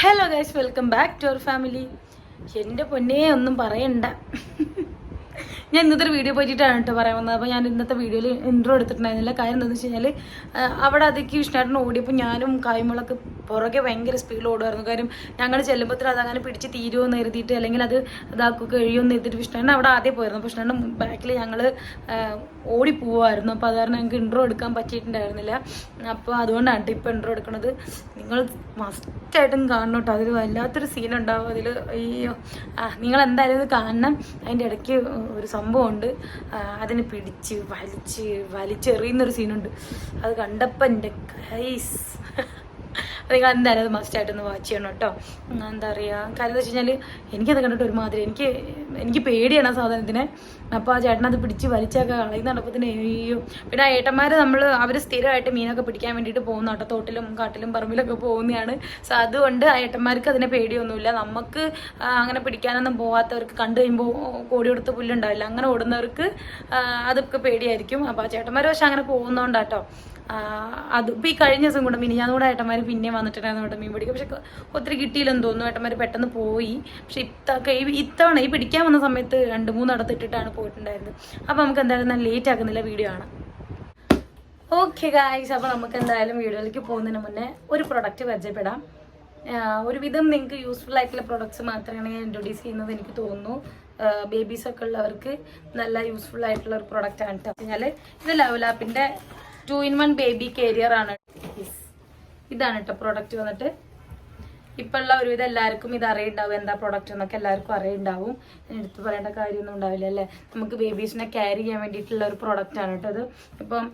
Hello guys welcome back to our family എന്റെ പൊന്നേ ഒന്നും പറയണ്ട. ഞാൻ ഇന്നത്തെ വീഡിയോ പറ്റിയിട്ടാണ് കേട്ടോ പറയാൻ വന്നത്. അപ്പോൾ ഞാൻ ഇന്നത്തെ വീഡിയോയിൽ ഇൻട്രോ എടുത്തിട്ടുണ്ടായിരുന്നില്ല. കാര്യം എന്താണെന്ന് വെച്ച് കഴിഞ്ഞാൽ അവിടെ അതിക്ക് ഇഷ്ടമായിട്ടുണ്ട് ഓടിയപ്പോൾ ഞാനും കായ്മളൊക്കെ പുറകെ ഭയങ്കര സ്പീഡിൽ ഓടുമായിരുന്നു. കാര്യം ഞങ്ങൾ ചെല്ലുമ്പോഴത്തേനും അതങ്ങനെ പിടിച്ച് തീരുമെന്ന് എഴുതിയിട്ട് അല്ലെങ്കിൽ അത് ഇതാക്കുക കഴിയുമെന്ന് എഴുതിയിട്ട് വിഷ്ണുട്ടൻ അവിടെ ആദ്യം പോയിരുന്നു. അപ്പോൾ ബാക്കിൽ ഞങ്ങൾ ഓടി പോവായിരുന്നു. അപ്പോൾ അത് കാരണം ഞങ്ങൾക്ക് ഇൻട്രോ എടുക്കാൻ പറ്റിയിട്ടുണ്ടായിരുന്നില്ല. അപ്പോൾ അതുകൊണ്ടാണ് ഇപ്പോൾ ഇൻട്രോ എടുക്കുന്നത് നിങ്ങൾ മസ്റ്റായിട്ടും കാണണം കേട്ടോ അതിൽ വല്ലാത്തൊരു സീൻ ഉണ്ടാവും അതിൽ അയ്യോ. നിങ്ങൾ എന്തായാലും ഇത് കാണണം. അതിന്റെ ഇടയ്ക്ക് ഒരു സംഭവമുണ്ട്. അതിനെ പിടിച്ച് വലിച്ച് വലിച്ചെറിയുന്നൊരു സീനുണ്ട് അത് കണ്ടപ്പോൾ എന്റെ കൈസ് നിങ്ങൾ എന്തായാലും അത് മസ്റ്റായിട്ടൊന്ന് വാച്ച് ചെയ്യണം കേട്ടോ എന്താ പറയുക കാര്യം എന്താ വെച്ച് കഴിഞ്ഞാൽ എനിക്കത് കണ്ടിട്ട് ഒരുമാതിരി എനിക്ക് എനിക്ക് പേടിയാണ് ആ സാധനത്തിനെ. അപ്പോൾ ആ ചേട്ടനത് പിടിച്ച് വലിച്ചൊക്കെ കളയുന്നുണ്ടപ്പോൾ തന്നെ അയ്യോ. പിന്നെ ആ ഏട്ടന്മാർ നമ്മൾ അവർ സ്ഥിരമായിട്ട് മീനൊക്കെ പിടിക്കാൻ വേണ്ടിയിട്ട് പോകുന്ന കേട്ടോ. തോട്ടിലും കാട്ടിലും പറമ്പിലൊക്കെ പോകുന്നതാണ് സോ അതുകൊണ്ട് ആ ഏട്ടന്മാർക്ക് അതിനെ പേടിയൊന്നുമില്ല. നമുക്ക് അങ്ങനെ പിടിക്കാനൊന്നും പോകാത്തവർക്ക് കണ്ടു കഴിയുമ്പോൾ കോടി കൊടുത്ത് പുല്ലുണ്ടാവില്ല. അങ്ങനെ ഓടുന്നവർക്ക് അതൊക്കെ പേടിയായിരിക്കും. അപ്പോൾ ആ ചേട്ടന്മാർ പക്ഷെ അങ്ങനെ പോകുന്നതുകൊണ്ടാട്ടോ അത് ഇപ്പോൾ ഈ കഴിഞ്ഞ ദിവസം കൂടെ മിനിഞ്ഞാന്ന് കൂടെ ഏട്ടന്മാർ പിന്നെ വന്നിട്ടുണ്ടായിരുന്നു കേട്ടോ മീൻ പിടിക്കുക പക്ഷെ ഒത്തിരി കിട്ടിയില്ലെന്ന് തോന്നുന്നു. ഏട്ടന്മാർ പെട്ടെന്ന് പോയി. പക്ഷെ ഇത്ത കൈ ഇത്തവണ ഈ പിടിക്കാൻ വന്ന സമയത്ത് രണ്ട് മൂന്നിടത്ത് ഇട്ടിട്ടാണ് പോയിട്ടുണ്ടായിരുന്നത്. അപ്പോൾ നമുക്ക് എന്തായാലും നല്ല ലേറ്റ് ആക്കുന്നില്ല വീഡിയോ ആണ് ഓക്കെ ഗായ്സ് അപ്പോൾ നമുക്ക് എന്തായാലും വീഡിയോയിലേക്ക് പോകുന്നതിന് മുന്നേ ഒരു പ്രൊഡക്റ്റ് പരിചയപ്പെടാം. ഒരുവിധം നിങ്ങൾക്ക് യൂസ്ഫുൾ ആയിട്ടുള്ള പ്രൊഡക്ട്സ് മാത്രമാണ് ഞാൻ ഇൻട്രൊഡ്യൂസ് ചെയ്യുന്നത് എനിക്ക് തോന്നുന്നു. ബേബീസൊക്കെ ഉള്ളവർക്ക് നല്ല യൂസ്ഫുൾ ആയിട്ടുള്ള ഒരു പ്രൊഡക്റ്റ് ആണ് കേട്ടോ കഴിഞ്ഞാൽ ഇത് ലെവലാപ്പിന്റെ two in one baby carrier ആണ്. ഇതാണ് കേട്ടോ പ്രൊഡക്റ്റ് വന്നിട്ട്. ഇപ്പം ഉള്ള ഒരുവിധം എല്ലാവർക്കും ഇത് അറിയുണ്ടാവും. എന്താ പ്രൊഡക്റ്റ് എന്നൊക്കെ എല്ലാവർക്കും അറിയുണ്ടാവും. എടുത്തു പറയേണ്ട കാര്യമൊന്നും ഉണ്ടാവില്ല അല്ലേ? നമുക്ക് ബേബീസിനെ ക്യാരി ചെയ്യാൻ വേണ്ടിയിട്ടുള്ള ഒരു പ്രൊഡക്റ്റ് ആണ് കേട്ടോ ഇത്. ഇപ്പം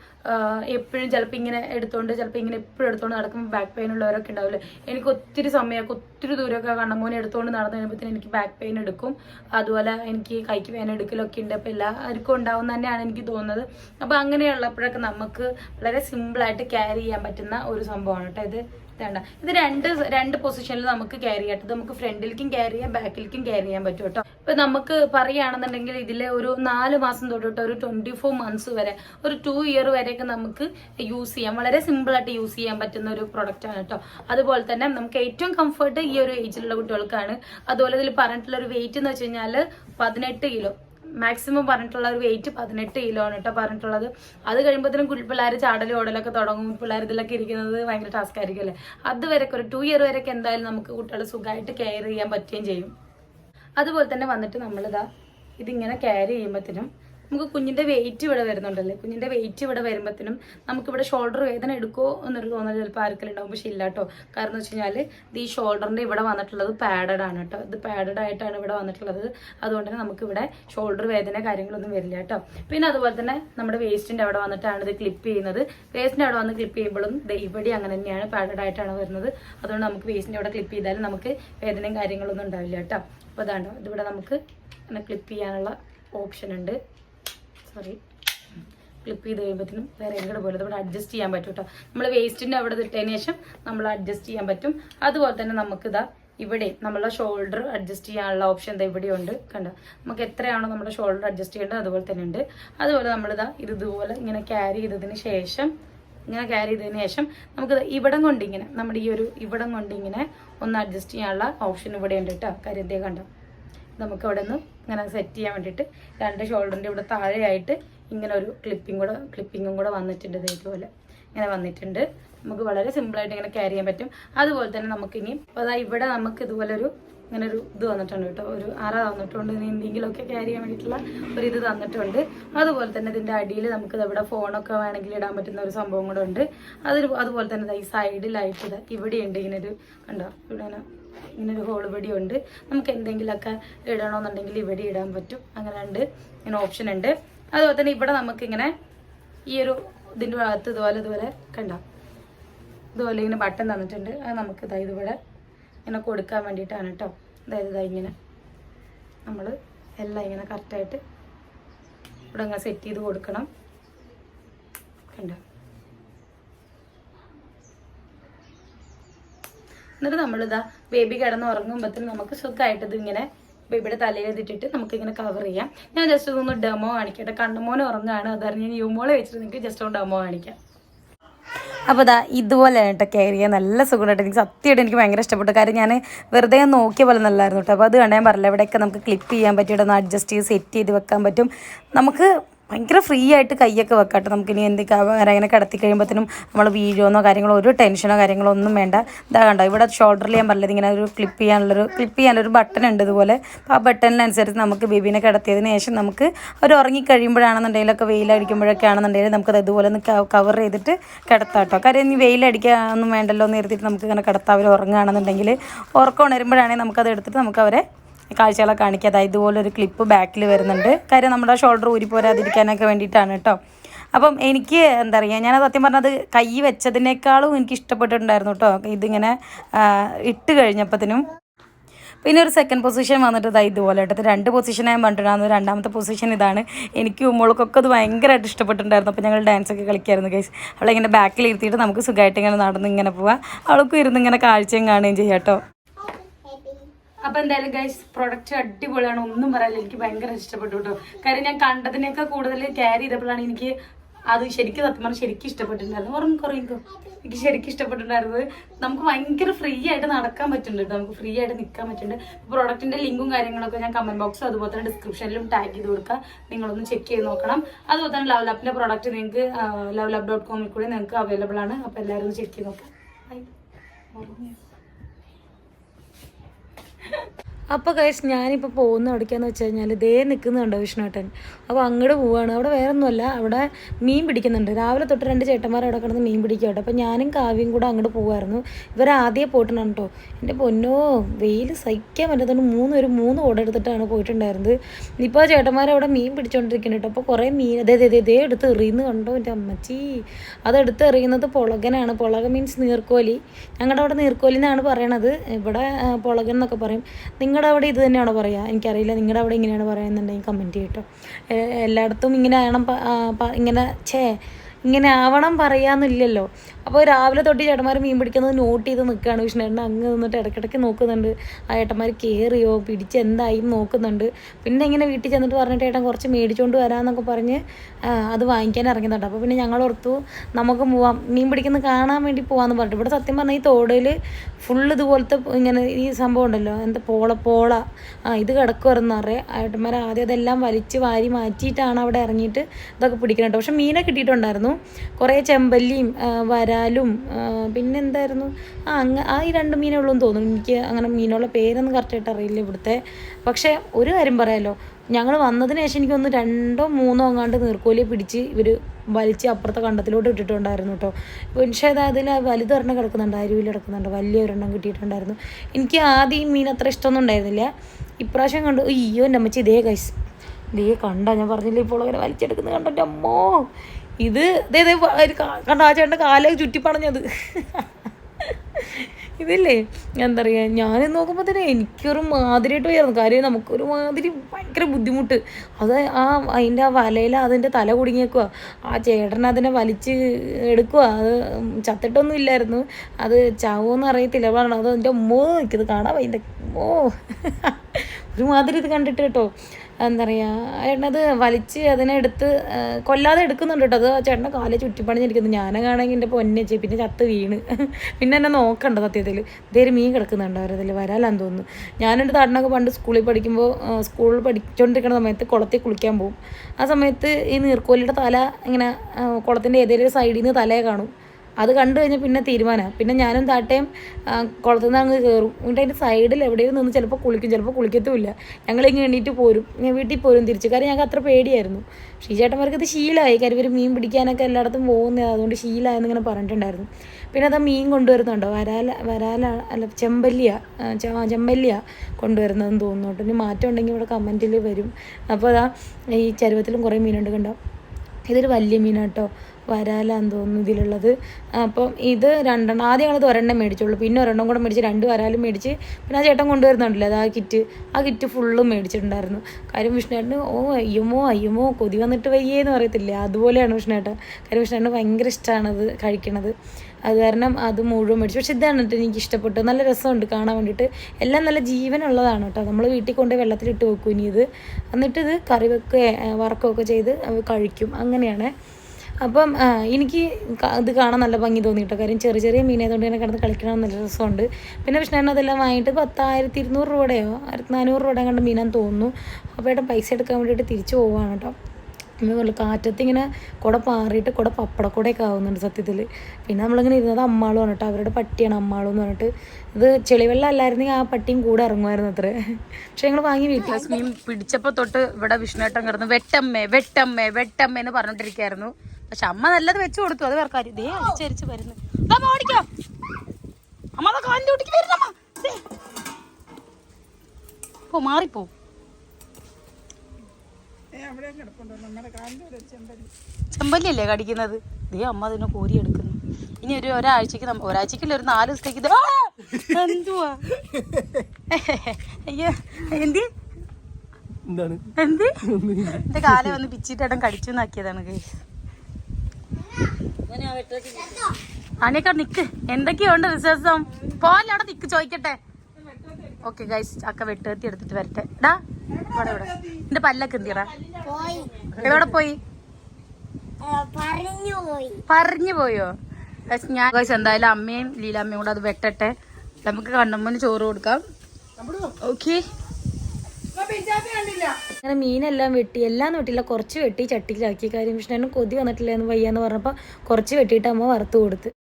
എപ്പോഴും ചിലപ്പോൾ ഇങ്ങനെ എടുത്തോണ്ട് ചിലപ്പോൾ ഇങ്ങനെ എപ്പോഴും എടുത്തോണ്ട് നടക്കുമ്പോൾ ബാക്ക് പെയിൻ ഉള്ളവരൊക്കെ ഉണ്ടാവില്ലേ? എനിക്ക് ഒത്തിരി സമയമൊക്കെ ഒത്തിരി ദൂരമൊക്കെ കണ്ണമോനെ എടുത്തോണ്ട് നടന്നു കഴിയുമ്പോഴത്തേന് എനിക്ക് ബാക്ക് പെയിൻ എടുക്കും. അതുപോലെ എനിക്ക് കൈക്ക് വേദന എടുക്കലൊക്കെ ഉണ്ട്. അപ്പോൾ എല്ലാവർക്കും ഉണ്ടാവും തന്നെയാണ് എനിക്ക് തോന്നുന്നത്. അപ്പോൾ അങ്ങനെയുള്ളപ്പോഴൊക്കെ നമുക്ക് വളരെ സിമ്പിളായിട്ട് ക്യാരി ചെയ്യാൻ പറ്റുന്ന ഒരു സംഭവമാണ് കേട്ടോ ഇത്. വേണ്ട ഇത് രണ്ട് രണ്ട് പൊസിഷനിൽ നമുക്ക് ക്യാരി ചെയ്യാം. നമുക്ക് ഫ്രണ്ടിലേക്കും ക്യാരി ചെയ്യാം ബാക്കിലേക്കും ക്യാരി ചെയ്യാൻ പറ്റും കേട്ടോ ഇപ്പൊ നമുക്ക് പറയുകയാണെന്നുണ്ടെങ്കിൽ ഇതിൽ ഒരു നാല് മാസം തൊട്ടിട്ട് ഒരു ട്വന്റി ഫോർ മന്ത്സ് വരെ ഒരു ടു ഇയർ വരെയൊക്കെ നമുക്ക് യൂസ് ചെയ്യാം. വളരെ സിമ്പിൾ ആയിട്ട് യൂസ് ചെയ്യാൻ പറ്റുന്ന ഒരു പ്രൊഡക്റ്റ് ആണ് കേട്ടോ അതുപോലെ തന്നെ നമുക്ക് ഏറ്റവും കംഫർട്ട് ഈ ഒരു ഏജിലുള്ള കുട്ടികൾക്കാണ്. അതുപോലെ ഇതിൽ പറഞ്ഞിട്ടുള്ള ഒരു വെയിറ്റ് എന്ന് വെച്ച് കഴിഞ്ഞാൽ പതിനെട്ട് കിലോ മാക്സിമം പറഞ്ഞിട്ടുള്ള ഒരു വെയിറ്റ് പതിനെട്ട് കിലോ ആണ് കേട്ടോ പറഞ്ഞിട്ടുള്ളത്. അത് കഴിയുമ്പോഴത്തേനും പിള്ളേർ ചാടലും ഓടലൊക്കെ തുടങ്ങും. പിള്ളേർ ഇതിലൊക്കെ ഇരിക്കുന്നത് ഭയങ്കര ടാസ്ക് ആയിരിക്കും അല്ലേ അതുവരെയൊക്കെ ഒരു ടു ഇയർ വരെയൊക്കെ എന്തായാലും നമുക്ക് കുട്ടികളെ സുഖമായിട്ട് കെയർ ചെയ്യാൻ പറ്റുകയും ചെയ്യും. അതുപോലെ തന്നെ വന്നിട്ട് നമ്മളിതാ ഇതിങ്ങനെ കെയർ ചെയ്യുമ്പോഴത്തേനും നമുക്ക് കുഞ്ഞിന്റെ വെയിറ്റ് ഇവിടെ വരുന്നുണ്ടല്ലേ? കുഞ്ഞിന്റെ വെയിറ്റ് ഇവിടെ വരുമ്പോഴത്തേനും നമുക്കിവിടെ ഷോൾഡർ വേദന എടുക്കോ എന്നൊരു തോന്നൽ ചിലപ്പോൾ ആർക്കെങ്കിലും ഉണ്ടാവുമ്പോൾ പക്ഷെ ഇല്ല കേട്ടോ കാരണം എന്ന് വെച്ച് കഴിഞ്ഞാൽ ഈ ഷോൾഡറിന്റെ ഇവിടെ വന്നിട്ടുള്ളത് പാഡഡ് ആണ് കേട്ടോ ഇത് പാഡഡ് ആയിട്ടാണ് ഇവിടെ വന്നിട്ടുള്ളത്. അതുകൊണ്ട് തന്നെ നമുക്ക് ഇവിടെ ഷോൾഡർ വേദന കാര്യങ്ങളൊന്നും വരില്ല കേട്ടോ പിന്നെ അതുപോലെ തന്നെ നമ്മുടെ വേസ്റ്റിന്റെ അവിടെ വന്നിട്ടാണ് ഇത് ക്ലിപ്പ് ചെയ്യുന്നത്. വേസ്റ്റിന്റെ അവിടെ വന്ന് ക്ലിപ്പ് ചെയ്യുമ്പോഴും ഇവിടെ അങ്ങനെ തന്നെയാണ് പാഡഡ് ആയിട്ടാണ് വരുന്നത്. അതുകൊണ്ട് നമുക്ക് വേസ്റ്റിന്റെ അവിടെ ക്ലിപ്പ് ചെയ്താലും നമുക്ക് വേദനയും കാര്യങ്ങളൊന്നും ഉണ്ടാവില്ല കേട്ടോ അപ്പോൾ അതാണ് ഇതിവിടെ നമുക്ക് ക്ലിപ്പ് ചെയ്യാനുള്ള ഓപ്ഷൻ ഉണ്ട്. സോറി ക്ലിപ്പ് ചെയ്ത് കഴിയുമ്പോഴത്തേനും വേറെ എങ്ങോട്ട് പോലെ ഇവിടെ അഡ്ജസ്റ്റ് ചെയ്യാൻ പറ്റും കേട്ടോ നമ്മൾ വേസ്റ്റിന്റെ അവിടെ ഇട്ടതിന് ശേഷം നമ്മൾ അഡ്ജസ്റ്റ് ചെയ്യാൻ പറ്റും. അതുപോലെ തന്നെ നമുക്കിതാ ഇവിടെ നമ്മളെ ഷോൾഡർ അഡ്ജസ്റ്റ് ചെയ്യാനുള്ള ഓപ്ഷൻ എന്താ ഇവിടെ ഉണ്ട്. കണ്ടോ? നമുക്ക് എത്രയാണോ നമ്മുടെ ഷോൾഡർ അഡ്ജസ്റ്റ് ചെയ്യേണ്ടത് അതുപോലെ തന്നെ ഉണ്ട്. അതുപോലെ നമ്മളിതാ ഇത് ഇതുപോലെ ഇങ്ങനെ ക്യാരി ചെയ്തതിന് ശേഷം ഇങ്ങനെ ക്യാരി ചെയ്തതിന് ശേഷം നമുക്ക് ഇവിടം കൊണ്ട് ഇങ്ങനെ നമ്മുടെ ഈ ഒരു ഇവിടം കൊണ്ട് ഇങ്ങനെ ഒന്ന് അഡ്ജസ്റ്റ് ചെയ്യാനുള്ള ഓപ്ഷൻ ഇവിടെ ഉണ്ട് കേട്ടോ കരുതിയ കണ്ടോ? നമുക്ക് അവിടെ നിന്ന് ഇങ്ങനെ സെറ്റ് ചെയ്യാൻ വേണ്ടിയിട്ട് രണ്ട് ഷോൾഡറിന്റെ ഇവിടെ താഴെയായിട്ട് ഇങ്ങനെ ഒരു ക്ലിപ്പിംഗ് കൂടെ ക്ലിപ്പിങ്ങും കൂടെ വന്നിട്ടുണ്ട് ഇതേപോലെ. ഇങ്ങനെ വന്നിട്ടുണ്ട്. നമുക്ക് വളരെ സിമ്പിളായിട്ട് ഇങ്ങനെ ക്യാരി ചെയ്യാൻ പറ്റും. അതുപോലെ തന്നെ നമുക്ക് ഇനി അതാ ഇവിടെ നമുക്ക് ഇതുപോലൊരു ഇങ്ങനെ ഒരു ഇത് വന്നിട്ടുണ്ട് കേട്ടോ. ഒരു അറ തന്നിട്ടുണ്ട്. ഇനി എന്തെങ്കിലുമൊക്കെ ക്യാരി ചെയ്യാൻ വേണ്ടിയിട്ടുള്ള ഒരു ഇത് തന്നിട്ടുണ്ട്. അതുപോലെ തന്നെ ഇതിന്റെ അടിയിൽ നമുക്ക് ഇവിടെ ഫോണൊക്കെ വേണമെങ്കിൽ ഇടാൻ പറ്റുന്ന ഒരു സംഭവം കൂടെ ഉണ്ട്. അതൊരു അതുപോലെ തന്നെ ഈ സൈഡിലായിട്ട് ഇവിടെ ഉണ്ട് ഇങ്ങനെ ഒരു കണ്ടോ? ഇവിടെ ഇങ്ങനെ ഒരു ഹോൾ ഇവിടെ ഉണ്ട് നമുക്ക് എന്തെങ്കിലുമൊക്കെ ഇടണമെന്നുണ്ടെങ്കിൽ ഇവിടെ ഇടാൻ പറ്റും. അങ്ങനെ ഉണ്ട്. ഇങ്ങനെ ഓപ്ഷൻ ഉണ്ട്. അതുപോലെ തന്നെ ഇവിടെ നമുക്കിങ്ങനെ ഈ ഒരു ഇതിന്റെ ഭാഗത്ത് ഇതുപോലെ ഇതുപോലെ കണ്ട. ഇതുപോലെ ഇങ്ങനെ ബട്ടൺ തന്നിട്ടുണ്ട്. അത് നമുക്ക് ഇതാ ഇവിടെ ഇങ്ങനെ കൊടുക്കാൻ വേണ്ടിയിട്ടാണ് കേട്ടോ അതായത് ഇതാ ഇങ്ങനെ നമ്മൾ എല്ലാം ഇങ്ങനെ കറക്റ്റായിട്ട് ഇവിടെ ഇങ്ങനെ സെറ്റ് ചെയ്ത് കൊടുക്കണം കണ്ടോ എന്നിട്ട് നമ്മളിതാ ബേബി കിടന്ന് ഉറങ്ങുമ്പോഴത്തേനും നമുക്ക് സുഖമായിട്ട് ഇതിങ്ങനെ ബേബിയുടെ തലയിൽ നമുക്ക് ഇങ്ങനെ കവർ ചെയ്യാം. ഞാൻ ജസ്റ്റ് ഒന്ന് ഡെമോ കാണിക്കട്ടെ. കണ്ണുമോനെ ഉറങ്ങുകയാണ് അതറിഞ്ഞ് ഞാൻ യുമോളെ വെച്ചിട്ട് നിങ്ങൾക്ക് ജസ്റ്റ് ഒന്ന് ഡെമോ കാണിക്കാം. അപ്പോൾ ഇതാ ഇതുപോലെ കേട്ടോ കെയർ ചെയ്യാൻ. നല്ല സുഖമായിട്ട് എനിക്ക് സത്യമായിട്ട് എനിക്ക് ഭയങ്കര ഇഷ്ടപ്പെട്ടു. കാര്യം ഞാൻ വെറുതെ നോക്കിയ പോലെ നല്ലായിരുന്നു കേട്ടോ. അപ്പോൾ അത് കണ്ടാൽ ഞാൻ പറഞ്ഞില്ല ഇവിടെയൊക്കെ നമുക്ക് ക്ലിപ്പ് ചെയ്യാൻ പറ്റിയിട്ട് ഒന്ന് അഡ്ജസ്റ്റ് ചെയ്ത് സെറ്റ് ചെയ്ത് വെക്കാൻ പറ്റും. നമുക്ക് ഭയങ്കര ഫ്രീ ആയിട്ട് കൈയൊക്കെ വെക്കാട്ടോ. നമുക്കിനി എന്തൊക്കെ ഇങ്ങനെ കിടത്തി കഴിയുമ്പോഴത്തേനും നമ്മൾ വീഴുമെന്നോ കാര്യങ്ങളോ ഒരു ടെൻഷനോ കാര്യങ്ങളോ ഒന്നും വേണ്ട. ഇതാ കണ്ടോ ഇവിടെ ഷോൾഡറിൽ ഞാൻ പറഞ്ഞത് ഇങ്ങനെ ഒരു ക്ലിപ്പ് ചെയ്യാനുള്ളൊരു ക്ലിപ്പ് ചെയ്യാനുള്ളൊരു ബട്ടൺ ഉണ്ട് ഇതുപോലെ. അപ്പോൾ ആ ബട്ടണിനനുസരിച്ച് നമുക്ക് ബേബീനെ കിടത്തിയതിന് ശേഷം നമുക്ക് അവർ ഉറങ്ങിക്കഴിയുമ്പോഴാണെന്നുണ്ടെങ്കിലൊക്കെ വെയിലടിക്കുമ്പോഴൊക്കെ ആണെന്നുണ്ടെങ്കിൽ നമുക്കത് ഇതുപോലെ ഒന്ന് കവർ ചെയ്തിട്ട് കിടത്താം കേട്ടോ കാര്യം ഇനി വെയിലടിക്കാനൊന്നും വേണ്ടല്ലോ എന്ന് കരുതിയിട്ട് നമുക്ക് ഇങ്ങനെ കിടത്താം. അവർ ഉറങ്ങുകയാണെന്നുണ്ടെങ്കിൽ ഉറക്കം ഉണരുമ്പോഴാണെങ്കിൽ നമുക്കത് എടുത്തിട്ട് നമുക്ക് അവരെ കാഴ്ചകളെ കാണിക്കുക. അതായത് ഇതുപോലെ ഒരു ക്ലിപ്പ് ബാക്കിൽ വരുന്നുണ്ട്. കാര്യം നമ്മുടെ ഷോൾഡർ ഊരിപ്പോരാതിരിക്കാനൊക്കെ വേണ്ടിയിട്ടാണ് കേട്ടോ. അപ്പം എനിക്ക് എന്താ പറയുക ഞാൻ സത്യം പറഞ്ഞത് കൈ വെച്ചതിനേക്കാളും എനിക്ക് ഇഷ്ടപ്പെട്ടിട്ടുണ്ടായിരുന്നു കേട്ടോ. ഇതിങ്ങനെ ഇട്ട് കഴിഞ്ഞപ്പത്തിനും. പിന്നെ ഒരു സെക്കൻഡ് പൊസിഷൻ വന്നിട്ട് ഇതാ ഇതുപോലെ കേട്ടോ. രണ്ട് പൊസിഷൻ ഞാൻ പറഞ്ഞിട്ടുണ്ടായിരുന്നു രണ്ടാമത്തെ പൊസിഷൻ ഇതാണ്. എനിക്ക് മോൾക്കൊക്കെ അത് ഭയങ്കരമായിട്ട് ഇഷ്ടപ്പെട്ടിട്ടുണ്ടായിരുന്നു. അപ്പോൾ ഞങ്ങൾ ഡാൻസ് ഒക്കെ കളിക്കായിരുന്നു ഗൈസ് അവളെ ഇങ്ങനെ ബാക്കിൽ നമുക്ക് സുഖമായിട്ട് ഇങ്ങനെ നടന്ന് ഇങ്ങനെ പോവാം. അവൾക്കും ഇരുന്ന് ഇങ്ങനെ കാഴ്ചയും കാണുകയും ചെയ്യാം കേട്ടോ. അപ്പൊ എന്തായാലും ഗൈസ് പ്രൊഡക്റ്റ് അടിപൊളിയാണ്. ഒന്നും പറയാനില്ല. എനിക്ക് ഭയങ്കര ഇഷ്ടപ്പെട്ടു കേട്ടോ കാര്യം ഞാൻ കണ്ടതിനേക്കാൾ കൂടുതൽ ക്യാരി ചെയ്തപ്പോഴാണ് എനിക്ക് അത് ശരിക്കും സത്യം പറഞ്ഞാൽ ശരിക്കും ഇഷ്ടപ്പെട്ടിട്ടുണ്ടായിരുന്നു ഓർമ്മ കുറയുമ്പോൾ എനിക്ക് ശരിക്കും ഇഷ്ടപ്പെട്ടിട്ടുണ്ടായിരുന്നത്. നമുക്ക് ഭയങ്കര ഫ്രീ ആയിട്ട് നടക്കാൻ പറ്റുന്നുണ്ട് നമുക്ക് ഫ്രീ ആയിട്ട് നിൽക്കാൻ പറ്റുന്നുണ്ട്. പ്രൊഡക്റ്റിന്റെ ലിങ്കും കാര്യങ്ങളൊക്കെ ഞാൻ കമന്റ് ബോക്സും അതുപോലെ തന്നെ ഡിസ്ക്രിപ്ഷനിലും ടാഗ് ചെയ്ത് കൊടുക്കുക നിങ്ങളൊന്ന് ചെക്ക് ചെയ്ത് നോക്കണം. അതുപോലെ തന്നെ ലവ് ലാപ്പിന്റെ പ്രോഡക്റ്റ് നിങ്ങൾക്ക് ലവ് ലാബ് ഡോട്ട് കോമിൽ കൂടി നിങ്ങൾക്ക് അവൈലബിൾ ആണ്. അപ്പോൾ എല്ലാവരും ചെക്ക് ചെയ്ത് നോക്കാം. Bye. അപ്പോൾ കഴിച്ച് ഞാനിപ്പോൾ പോകുന്ന എവിടേക്കാന്ന് വെച്ച് കഴിഞ്ഞാൽ ഇതേ നിൽക്കുന്നുണ്ടോ വിഷ്ണുട്ടൻ അപ്പോൾ അങ്ങോട്ട് പോവാണ്. അവിടെ വേറെ ഒന്നുമല്ല അവിടെ മീൻ പിടിക്കുന്നുണ്ട്. രാവിലെ തൊട്ട് രണ്ട് ചേട്ടന്മാർ അവിടെ കിടന്ന് മീൻ പിടിക്കുകട്ടോ അപ്പോൾ ഞാനും കാവ്യം കൂടെ അങ്ങോട്ട് പോവായിരുന്നു. ഇവർ ആദ്യം പോയിട്ടാണ് കേട്ടോ. എന്റെ പൊന്നോ വെയിൽ സഹിക്കാൻ പറ്റാത്തതുകൊണ്ട് മൂന്ന് ഒരു മൂന്ന് ഓട എടുത്തിട്ടാണ് പോയിട്ടുണ്ടായിരുന്നത്. ഇപ്പോൾ ആ ചേട്ടന്മാർ അവിടെ മീൻ പിടിച്ചോണ്ടിരിക്കുന്നു കേട്ടോ. അപ്പോൾ കുറേ മീൻ അതേ അതേ ഇതേ എടുത്ത് എറിയുന്നു കണ്ടോ എന്റെ അമ്മച്ചി. അതെടുത്ത് എറിയുന്നത് പൊളകനാണ്. പുളക മീൻസ് നീർക്കോലി. ഞങ്ങളുടെ അവിടെ നീർക്കോലി എന്നാണ് പറയണത്. ഇവിടെ പൊളകൻ എന്നൊക്കെ പറയും. നിങ്ങളുടെ അവിടെ ഇത് തന്നെയാണോ പറയുക എനിക്കറിയില്ല. നിങ്ങളുടെ അവിടെ ഇങ്ങനെയാണ് പറയുന്നുണ്ടെങ്കിൽ കമന്റ് ചെയ്യട്ടോ. എല്ലായിടത്തും ഇങ്ങനെ ആവണം ഇങ്ങനെ ഛേ ഇങ്ങനെ ആവണം പറയാന്നില്ലല്ലോ. അപ്പോൾ രാവിലെ തൊട്ട് ചേട്ടന്മാർ മീൻ പിടിക്കുന്നത് നോട്ട് ചെയ്ത് നിൽക്കുകയാണ്. വിഷ്ണുവേട്ടൻ അങ്ങ് നിന്നിട്ട് ഇടയ്ക്കിടയ്ക്ക് നോക്കുന്നുണ്ട്. ആ ഏട്ടന്മാർ കയറിയോ പിടിച്ച് എന്തായി നോക്കുന്നുണ്ട്. പിന്നെ ഇങ്ങനെ വീട്ടിൽ ചെന്നിട്ട് പറഞ്ഞിട്ട് ഏട്ടൻ കുറച്ച് മേടിച്ചുകൊണ്ട് വരാമെന്നൊക്കെ പറഞ്ഞ് അത് വാങ്ങിക്കാൻ ഇറങ്ങുന്നുണ്ട്. അപ്പോൾ പിന്നെ ഞങ്ങൾ ഓർത്തു നമുക്ക് പോവാം. മീൻ പിടിക്കുന്നത് കാണാൻ വേണ്ടി പോവാന്ന് പറഞ്ഞിട്ട്. ഇവിടെ സത്യം പറഞ്ഞാൽ ഈ തോടയിൽ ഫുള്ള് ഇതുപോലത്തെ ഇങ്ങനെ ഈ സംഭവം ഉണ്ടല്ലോ. എന്താ പോള പോള. ആ ഇത് കിടക്കുമായിരുന്നു അറിയാം ഏട്ടന്മാർ ആദ്യം അതെല്ലാം വലിച്ച് വാരി മാറ്റിയിട്ടാണ് അവിടെ ഇറങ്ങിയിട്ട് ഇതൊക്കെ പിടിക്കുന്നത് പക്ഷേ മീനെ കിട്ടിയിട്ടുണ്ടായിരുന്നു. കുറേ ചെമ്പല്ലിയും ആ, വരാലും പിന്നെ പിന്നെന്തായിരുന്നു? ആ അങ്ങ് ആ ഈ രണ്ട് മീനേ ഉള്ളൂ എന്ന് തോന്നുന്നു. എനിക്ക് അങ്ങനെ മീനുള്ള പേരൊന്നും കറക്റ്റായിട്ട് അറിയില്ല ഇവിടുത്തെ. പക്ഷേ ഒരു കാര്യം പറയാലോ. ഞങ്ങൾ വന്നതിന് ശേഷം എനിക്കൊന്ന് രണ്ടോ മൂന്നോ അങ്ങാണ്ട് നീർക്കോലിയെ പിടിച്ച് ഇവർ വലിച്ച് അപ്പുറത്തെ കണ്ടത്തിലോട്ട് ഇട്ടിട്ടുണ്ടായിരുന്നു കേട്ടോ പക്ഷേ അത് അതിൽ വലുത് ഒരെണ്ണം കിടക്കുന്നുണ്ട് അരുവിൽ കിടക്കുന്നുണ്ട് വലിയ ഒരെണ്ണം കിട്ടിയിട്ടുണ്ടായിരുന്നു. എനിക്ക് ആദ്യം മീൻ അത്ര ഇഷ്ടമൊന്നും ഉണ്ടായിരുന്നില്ല. ഇപ്രാവശ്യം കണ്ടു അയ്യോ എന്റെ അമ്മച്ചി ഇതേ കൈസ് ഇതേ കണ്ട ഞാൻ പറഞ്ഞില്ല ഇപ്പോൾ അങ്ങനെ വലിച്ചെടുക്കുന്നത് കണ്ടോ? അമ്മോ! ഇത് കാ- കണ്ടോ ആ ചേട്ടന്റെ കാലൊക്കെ ചുറ്റിപ്പണഞ്ഞത് ഇതില്ലേ എന്താ പറയുക ഞാൻ നോക്കുമ്പോൾ തന്നെ എനിക്കൊരു മാതിരിയായിട്ട് വരുന്നു കാര്യം നമുക്കൊരു മാതിരി ഭയങ്കര ബുദ്ധിമുട്ട്. അത് ആ അതിന്റെ ആ വലയിൽ അതിന്റെ തല കുടുങ്ങിയേക്കുക ആ ചേട്ടൻ അതിനെ വലിച്ച് എടുക്കുക അത് ചത്തിട്ടൊന്നും ഇല്ലായിരുന്നു. അത് ചാവുമെന്ന് അറിയത്തില്ല. പറഞ്ഞു അത് എന്റെ അമ്മോ നിൽക്കുന്നത് കാണാൻ അതിന്റെ ഒരു ഒരുമാതിരി ഇത് കണ്ടിട്ട് കേട്ടോ. എന്താ പറയുക ചേട്ടനത് വലിച്ച് അതിനെടുത്ത് എടുത്ത് കൊല്ലാതെ എടുക്കുന്നുണ്ട് കേട്ടോ. അത് ചേട്ടന്റെ കാലെ ചുറ്റിപ്പണിഞ്ഞിരിക്കുന്നു. ഞാനാണെങ്കിൽ എന്റെ പൊന്നച്ച് പിന്നെ ചത്ത് വീണ്. പിന്നെ എന്നെ നോക്കണ്ട സത്യത്തിൽ. ഇതേ മീൻ കിടക്കുന്നുണ്ട് അവരതിൽ വരാലാന്ന് തോന്നുന്നു. ഞാനെന്റെ താടിനൊക്കെ പണ്ട് സ്കൂളിൽ പഠിക്കുമ്പോൾ സ്കൂളിൽ പഠിച്ചുകൊണ്ടിരിക്കുന്ന സമയത്ത് കുളത്തിൽ കുളിക്കാൻ പോകും. ആ സമയത്ത് ഈ നീർക്കോലിയുടെ തല ഇങ്ങനെ കുളത്തിന്റെ ഏതെങ്കിലും സൈഡിൽ നിന്ന് തലയെ കാണും. അത് കണ്ടു കഴിഞ്ഞാൽ പിന്നെ തീരുമാനമാണ് പിന്നെ ഞാനും താട്ടയും കുളത്തിൽ നിന്ന് അങ്ങ് കയറും എന്നിട്ട് അതിന്റെ സൈഡിൽ എവിടെയും നിന്ന് ചിലപ്പോൾ കുളിക്കും ചിലപ്പോൾ കുളിക്കത്തുമില്ല. ഞങ്ങൾ ഇങ്ങനെ എണീറ്റ് പോരും. ഞാൻ വീട്ടിൽ പോരും തിരിച്ചു കാര്യം ഞങ്ങൾക്ക് അത്ര പേടിയായിരുന്നു. പക്ഷേ ഈ ചേട്ടന്മാർക്ക് ഇത് ശീലമായി കാര്യം ഇവർ മീൻ പിടിക്കാനൊക്കെ എല്ലായിടത്തും പോകുന്നത് അതുകൊണ്ട് ശീലമായെന്ന് ഇങ്ങനെ പറഞ്ഞിട്ടുണ്ടായിരുന്നു. പിന്നെ അത് മീൻ കൊണ്ടുവരുന്നുണ്ടോ? വരാല വരാല അല്ല ചെമ്പല്ലിയ ചെമ്പല്ലിയ കൊണ്ടുവരുന്നതെന്ന് തോന്നുന്നു കേട്ടോ. ഇനി മാറ്റം ഉണ്ടെങ്കിൽ ഇവിടെ കമന്റിൽ വരും. അപ്പോൾ അതാ ഈ ചരുവത്തിലും കുറേ മീനുണ്ട് കണ്ടോ? ഇതൊരു വലിയ മീനാട്ടോ വരാലാന്ന് തോന്നുന്നു ഇതിലുള്ളത്. അപ്പം ഇത് രണ്ടെണ്ണം ആദ്യം ഞങ്ങളത് ഒരെണ്ണം മേടിച്ചുള്ളൂ. പിന്നെ ഒരെണ്ണം കൂടെ മേടിച്ച് രണ്ട് വരാലും മേടിച്ച് പിന്നെ ആ ചേട്ടൻ കൊണ്ടുവരുന്നുണ്ടല്ലോ അത് ആ കിറ്റ്. ആ കിറ്റ് ഫുള്ളും മേടിച്ചിട്ടുണ്ടായിരുന്നു. കാര്യം വിഷ്ണുവേട്ടന് ഓ അയ്യമോ അയ്യമോ കൊതി വന്നിട്ട് വയ്യേന്ന് പറയത്തില്ലേ? അതുപോലെയാണ് വിഷ്ണുവേട്ടൻ കാര്യം വിഷ്ണുവേട്ടന് ഭയങ്കര ഇഷ്ടമാണ് അത് കഴിക്കണത്. അത് കാരണം അത് മുഴുവൻ മേടിച്ചു. പക്ഷെ ഇതാണ് കേട്ടോ എനിക്ക് ഇഷ്ടപ്പെട്ടു നല്ല രസമുണ്ട് കാണാൻ വേണ്ടിയിട്ട്. എല്ലാം നല്ല ജീവനുള്ളതാണ് കേട്ടോ. നമ്മൾ വീട്ടിൽ കൊണ്ട് വെള്ളത്തിലിട്ട് വെക്കും ഇനി ഇത്. എന്നിട്ട് ഇത് കറി വെക്കുകയോ വറക്കുകയൊക്കെ ചെയ്ത് കഴിക്കും. അങ്ങനെയാണ്. അപ്പം എനിക്ക് ഇത് കാണാൻ നല്ല ഭംഗി തോന്നി കേട്ടോ കാര്യം ചെറിയ ചെറിയ മീനായതുകൊണ്ട് തന്നെ കിടന്ന് കളിക്കണം നല്ല രസമുണ്ട്. പിന്നെ പക്ഷേ ഞാൻ അതെല്ലാം വാങ്ങിയിട്ട് പത്തായിരത്തി ഇരുന്നൂറ് രൂപയുടെയോ ആയിരത്തി നാനൂറ് രൂപയുടെ കണ്ട് മീനാന്ന് തോന്നുന്നു. അപ്പോൾ ഏട്ടൻ പൈസ എടുക്കാൻ വേണ്ടിയിട്ട് തിരിച്ചു പോവാണ് കേട്ടോ. അതുപോലെ കാറ്റത്ത് ഇങ്ങനെ കുട പാറിയിട്ട് കുട പപ്പടക്കൂടെയൊക്കെ ആവുന്നുണ്ട് സത്യത്തിൽ പിന്നെ നമ്മളിങ്ങനെ ഇരുന്നത് അമ്മാളുമാണ് കേട്ടോ. അവരുടെ പട്ടിയാണ് അമ്മാളും എന്ന് പറഞ്ഞിട്ട്. ഇത് ചെളിവെള്ളം അല്ലായിരുന്നെങ്കിൽ ആ പട്ടിയും കൂടെ ഇറങ്ങുമായിരുന്നു അത്ര. പക്ഷെ ഞങ്ങൾ വാങ്ങി വീട്ടിൽ. പിടിച്ചപ്പോൾ തൊട്ട് ഇവിടെ വിഷ്ണുവേട്ടൻ കിടന്ന് വെട്ടമ്മേ വെട്ടമ്മേ വെട്ടമ്മേ എന്ന് പറഞ്ഞോണ്ടിരിക്കായിരുന്നു. പക്ഷെ അമ്മ നല്ലത് വെച്ചു കൊടുത്തു. അത് കാര്യം. ദേ അടിച്ചരിച്ച് വരുന്നു. ദാ അമ്മ ഓടിക്കോ. അമ്മ അതൊക്കെ കാലിന്റെ ഒട്ടിക്ക് വരുന്നമ്മ. പോ മാറിപ്പോ. ചെമ്പല്ലിയല്ലേ കടിക്കുന്നത്? ദേ അമ്മ അതിനെ കോരി എടുക്കുന്നു. ഇനി ഒരു ഒരാഴ്ചക്ക് നമ്മ ഒരാഴ്ചക്കില്ല ഒരു നാല് ദിവസത്തേക്ക്! എന്തുവാ? അയ്യോ എന്തി? എന്താണ്? എന്തി? എന്റെ കാലം വന്ന് പിച്ചിട്ടടം കടിച്ചു നാക്കിയതാണ് guys. അനിയൊക്കെ നിക്ക്. എന്തൊക്കെയുണ്ട് വിശേഷം? പോലെ അവിടെ നിക്ക് ചോദിക്കട്ടെ. ഓക്കെ ഗൈസ് അക്ക വെട്ടുകത്തി എടുത്തിട്ട് വരട്ടെ. ഡാ ഇവിടെ ഇവിടെ. എന്റെ പല്ലൊക്കെ എന്തിയടാ? പോയി. എവിടെ പോയി? പറഞ്ഞു പോയി. ഞാൻ ഗൈസ് എന്തായാലും അമ്മയും ലീലാമ്മയും കൂടെ അത് വെട്ടട്ടെ. നമുക്ക് കണ്ണമ്മന് ചോറ് കൊടുക്കാം. ഓക്കെ അങ്ങനെ മീനെല്ലാം വെട്ടി എല്ലാം വെട്ടില്ല കുറച്ച് വെട്ടി ചട്ടിയിലാക്കി. കാര്യം പക്ഷേ കൊതി വന്നിട്ടില്ല എന്ന് വയ്യാന്ന് പറഞ്ഞപ്പോൾ കുറച്ച് വെട്ടിയിട്ട് അമ്മ വറുത്ത് കൊടുത്ത്.